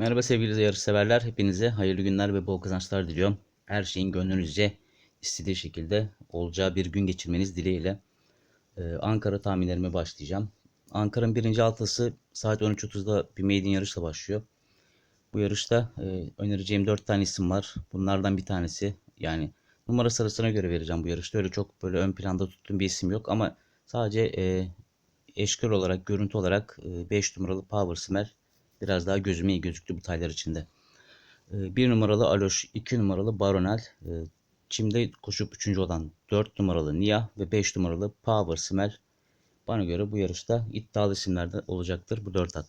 Merhaba sevgili yarışseverler. Hepinize hayırlı günler ve bol kazançlar diliyorum. Her şeyin gönlünüzce istediği şekilde olacağı bir gün geçirmeniz dileğiyle Ee, Ankara tahminlerime başlayacağım. Ankara'nın birinci haftası saat 13.30'da bir maiden yarışla başlıyor. Bu yarışta e, önereceğim 4 tane isim var. Bunlardan bir tanesi yani numara sırasına göre vereceğim bu yarışta. Öyle çok böyle ön planda tuttuğum bir isim yok ama sadece e, eşkal olarak, görüntü olarak 5 numaralı Power Smell biraz daha gözüme iyi gözüktü bu taylar içinde. 1 numaralı Aloş, 2 numaralı Baronel, e, çimde koşup 3. olan 4 numaralı Nia ve 5 numaralı Power Smell bana göre bu yarışta iddialı isimlerde olacaktır bu 4 at.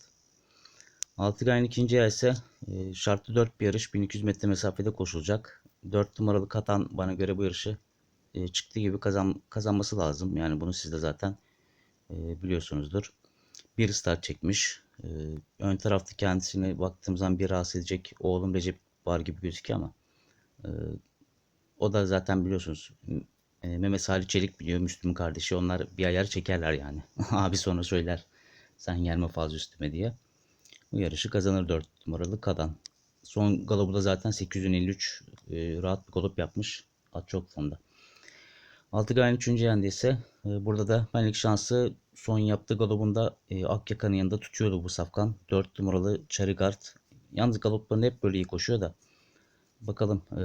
Altıgay'ın ikinci yer ise e, şartlı 4 bir yarış 1200 metre mesafede koşulacak. 4 numaralı Katan bana göre bu yarışı e, çıktığı gibi kazan, kazanması lazım. Yani bunu siz de zaten biliyorsunuzdur. Bir start çekmiş. E, ön tarafta kendisine baktığım zaman bir rahatsız edecek oğlum Recep var gibi gözüküyor ama e, o da zaten biliyorsunuz e, Mehmet Salih Çelik biliyor Müslüm'ün kardeşi. Onlar bir ayar çekerler yani. Abi sonra söyler sen gelme fazla üstüme diye. Bu yarışı kazanır 4 numaralı Kadan. Son galobu da zaten 853 e, rahat bir galop yapmış. At çok fonda. Altıgay'ın 3. yendi ise burada da benlik şansı son yaptığı galobunda e, Akyaka'nın yanında tutuyordu bu safkan. 4 numaralı Charigard. Yalnız galoplarında hep böyle iyi koşuyor da. Bakalım e,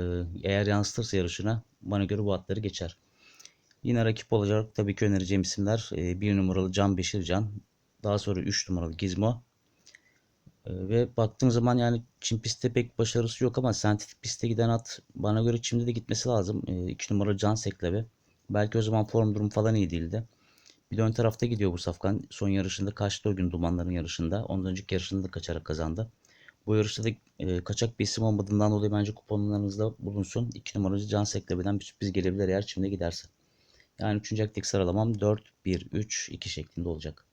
eğer yansıtırsa yarışına bana göre bu atları geçer. Yine rakip olacak tabii ki önereceğim isimler. 1 numaralı Can Beşircan. Daha sonra 3 numaralı Gizmo. E, ve baktığım zaman yani çim pistte pek başarısı yok ama sentetik piste giden at bana göre çimde de gitmesi lazım. 2 numaralı Can Seklebe. Belki o zaman form durum falan iyi değildi. Bir de ön tarafta gidiyor bu safkan. Son yarışında kaçtı o gün Dumanların yarışında. Ondan önceki yarışında da kaçarak kazandı. Bu yarışta da e, kaçak bir isim olmadığından dolayı bence kuponlarınızda bulunsun. 2 numaracı Can Seklebe'den bir sürpriz gelebilir eğer çimde giderse. Yani 3. aktaki sıralamam 4, 1, 3, 2 şeklinde olacak.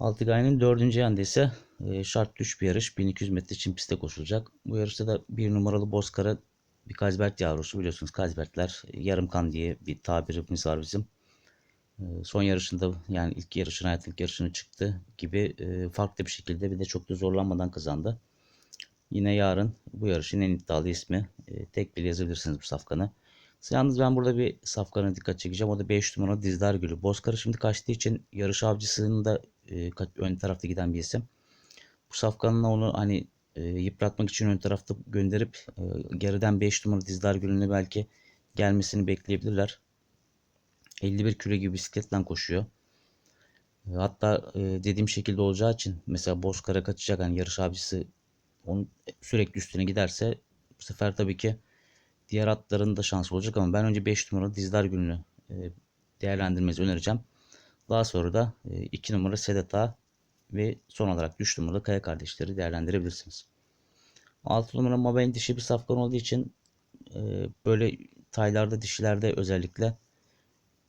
Altıgay'ın 4. yanında ise e, şart düş bir yarış. 1200 metre çim pistte koşulacak. Bu yarışta da 1 numaralı Bozkara bir Kazbert yavrusu biliyorsunuz Kazbertler yarım kan diye bir tabirimiz var bizim. Son yarışında yani ilk yarışın hayatın ilk yarışını çıktı gibi farklı bir şekilde bir de çok da zorlanmadan kazandı. Yine yarın bu yarışın en iddialı ismi tek bir yazabilirsiniz bu safkanı. Yalnız ben burada bir safkana dikkat çekeceğim. O da 5 numaralı Dizdar Gülü. Bozkır'ı şimdi kaçtığı için yarış avcısının da ön tarafta giden bir isim. Bu safkanla onu hani e, yıpratmak için ön tarafta gönderip e, geriden 5 numaralı Dizdar Gülü'nü belki gelmesini bekleyebilirler. 51 kilo gibi bisikletle koşuyor. E, hatta e, dediğim şekilde olacağı için mesela Bozkır'a kaçacak hani yarış abisi onun sürekli üstüne giderse bu sefer tabii ki diğer atların da şansı olacak ama ben önce 5 numaralı Dizdar Gülü'nü e, değerlendirmenizi önereceğim. Daha sonra da 2 e, numara Sedat ve son olarak 3 numaralı Kaya kardeşleri değerlendirebilirsiniz. 6 numara Mabel dişi bir safkan olduğu için e, böyle taylarda dişilerde özellikle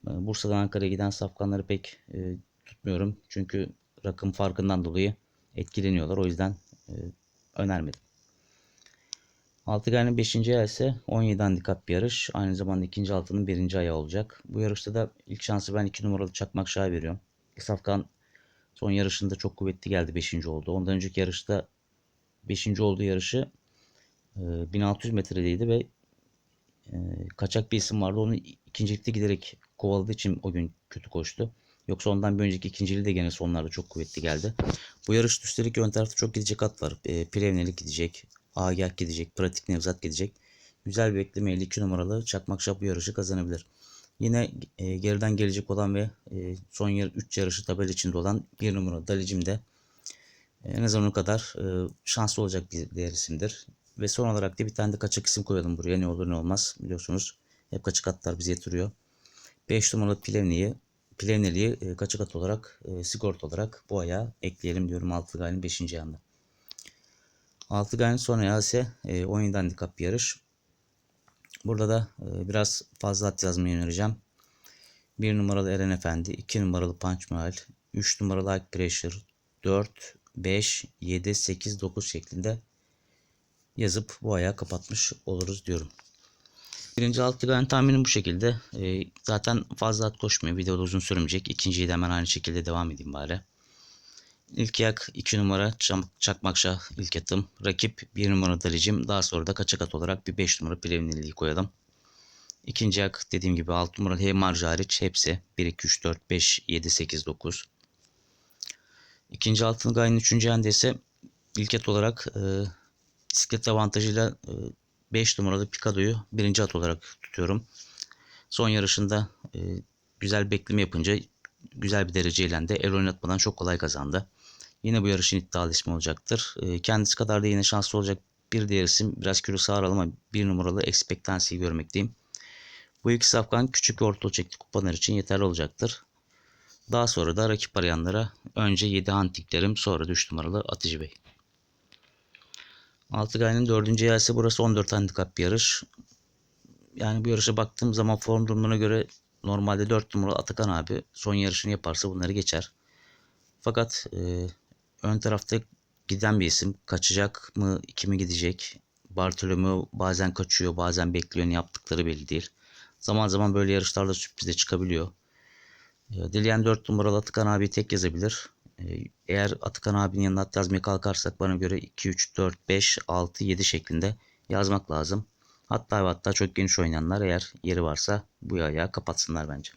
e, Bursa'dan Ankara'ya giden safkanları pek e, tutmuyorum. Çünkü rakım farkından dolayı etkileniyorlar. O yüzden e, önermedim. Altıgay'ın 5. ayağı ise 17 handikap bir yarış. Aynı zamanda ikinci altının 1. ayağı olacak. Bu yarışta da ilk şansı ben 2 numaralı Çakmak Şah'a veriyorum. Safkan Son yarışında çok kuvvetli geldi 5. oldu. Ondan önceki yarışta 5. olduğu yarışı 1600 e, metredeydi ve e, kaçak bir isim vardı. Onu ikincilikte giderek kovaladığı için o gün kötü koştu. Yoksa ondan bir önceki ikinciliği de gene sonlarda çok kuvvetli geldi. Bu yarış üstelik ön tarafta çok gidecek at var. E, Plevnelik gidecek. Agah gidecek. Pratik Nevzat gidecek. Güzel bir beklemeyle 2 numaralı Çakmak Şap bu yarışı kazanabilir. Yine e, geriden gelecek olan ve e, son yer 3 yarışı tabel içinde olan bir numara Dalicim de e, en azından o kadar e, şanslı olacak bir diğer isimdir. Ve son olarak da bir tane de kaçak isim koyalım buraya ne olur ne olmaz biliyorsunuz. Hep kaçak atlar bizi yatırıyor. 5 numaralı Plevni'yi Plevneli'yi e, kaçak at olarak e, sigorta olarak bu aya ekleyelim diyorum Altıgay'ın 5. yanında. Altıgay'ın son ayağı ise e, 17 handikap yarış. Burada da e, biraz fazla at yazmayı önereceğim. 1 numaralı Eren Efendi, 2 numaralı Punch Mahal, 3 numaralı High Pressure, 4, 5, 7, 8, 9 şeklinde yazıp bu ayağı kapatmış oluruz diyorum. Birinci alt tigran tahminim bu şekilde. E, zaten fazla at koşmuyor. Videoda uzun sürmeyecek. İkinciyi de hemen aynı şekilde devam edeyim bari. İlk yak 2 numara Çam- Çakmakşah ilk atım. Rakip 1 numara Dalicim. Daha sonra da kaçak at olarak bir 5 numara Plevnili'yi koyalım. İkinci yak dediğim gibi 6 numaralı H marj hariç hepsi 1, 2, 3, 4, 5, 7, 8, 9. İkinci altın gayenin üçüncü yanda ise ilk et olarak e, bisiklet avantajıyla e, 5 numaralı Picado'yu birinci at olarak tutuyorum. Son yarışında e, güzel bekleme yapınca güzel bir dereceyle de el oynatmadan çok kolay kazandı. Yine bu yarışın iddialı ismi olacaktır. E, kendisi kadar da yine şanslı olacak bir diğer isim biraz kilosu ağır ama bir numaralı Expectancy'yi görmekteyim. Bu iki safkan küçük ve orta ölçekli kupalar için yeterli olacaktır. Daha sonra da rakip arayanlara önce 7 hantiklerim sonra da 3 numaralı Atıcı Bey. Altıgay'ın dördüncü yerse burası 14 handikap bir yarış. Yani bu yarışa baktığım zaman form durumuna göre normalde 4 numaralı Atakan abi son yarışını yaparsa bunları geçer. Fakat e, ön tarafta giden bir isim. Kaçacak mı, iki mi gidecek? Bartolomeo bazen kaçıyor, bazen bekliyor. Ne yaptıkları belli değil. Zaman zaman böyle yarışlarda sürpriz de çıkabiliyor. E, dileyen 4 numaralı Atakan abi tek yazabilir. E, eğer Atakan abinin yanına yazmaya kalkarsak bana göre 2, 3, 4, 5, 6, 7 şeklinde yazmak lazım. Hatta hatta çok geniş oynayanlar eğer yeri varsa bu ayağı kapatsınlar bence.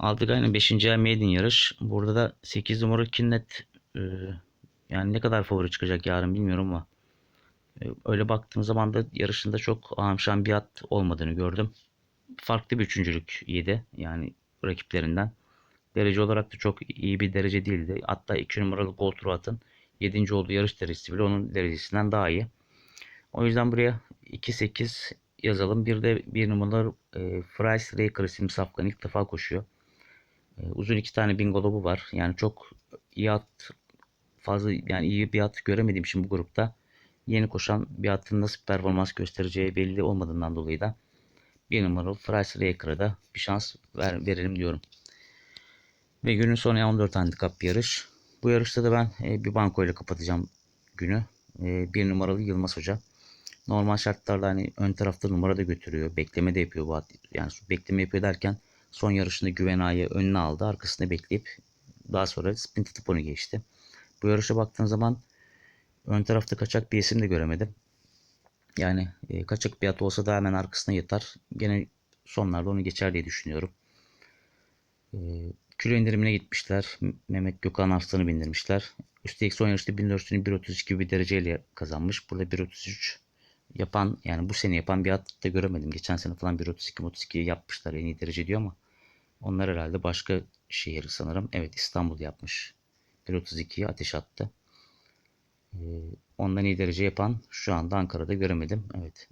Altıgay'ın 5. yer maiden yarış. Burada da 8 numara Kinnet e, yani ne kadar favori çıkacak yarın bilmiyorum ama e, öyle baktığım zaman da yarışında çok amşan bir at olmadığını gördüm. Farklı bir üçüncülük yedi yani rakiplerinden. Derece olarak da çok iyi bir derece değildi. Hatta 2 numaralı Gold Ruat'ın 7. olduğu yarış derecesi bile onun derecesinden daha iyi. O yüzden buraya 2-8 yazalım. Bir de bir numaralı e, Fries Raker isimli safkan ilk defa koşuyor. E, uzun iki tane bingolobu var. Yani çok iyi at fazla yani iyi bir at göremediğim için bu grupta yeni koşan bir atın nasıl bir performans göstereceği belli olmadığından dolayı da bir numaralı Fries Raker'a da bir şans ver, verelim diyorum. Ve günün sonu 14 handikap bir yarış. Bu yarışta da ben e, bir banko ile kapatacağım günü. E, bir numaralı Yılmaz Hoca. Normal şartlarda hani ön tarafta numara da götürüyor. Bekleme de yapıyor bu at. Yani bekleme yapıyor derken son yarışında Güvenay'ı önüne aldı. Arkasında bekleyip daha sonra sprint atıp onu geçti. Bu yarışa baktığın zaman ön tarafta kaçak bir isim de göremedim. Yani e, kaçak bir at olsa da hemen arkasına yatar. Gene sonlarda onu geçer diye düşünüyorum. E, kilo indirimine gitmişler. Mehmet Gökhan Arslan'ı bindirmişler. Üstelik son yarışta 1400'ün 1.32 gibi bir dereceyle kazanmış. Burada 1.33 yapan yani bu sene yapan bir at da göremedim. Geçen sene falan 1.32 32 yapmışlar en iyi derece diyor ama onlar herhalde başka şehir sanırım. Evet İstanbul yapmış. 1.32'yi ateş attı. Ee, ondan iyi derece yapan şu anda Ankara'da göremedim. Evet.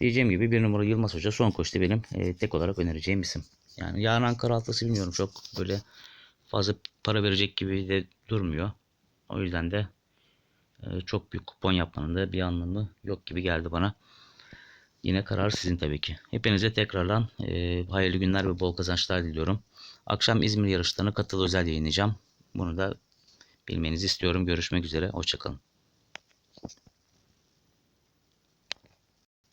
Diyeceğim gibi bir numara Yılmaz Hoca son koşta benim e, tek olarak önereceğim isim. Yani yarın Ankara altası bilmiyorum çok böyle fazla para verecek gibi de durmuyor. O yüzden de çok büyük kupon yapmanın da bir anlamı yok gibi geldi bana. Yine karar sizin tabii ki. Hepinize tekrardan e, hayırlı günler ve bol kazançlar diliyorum. Akşam İzmir yarışlarına katılı özel yayınlayacağım. Bunu da bilmenizi istiyorum. Görüşmek üzere. Hoşçakalın.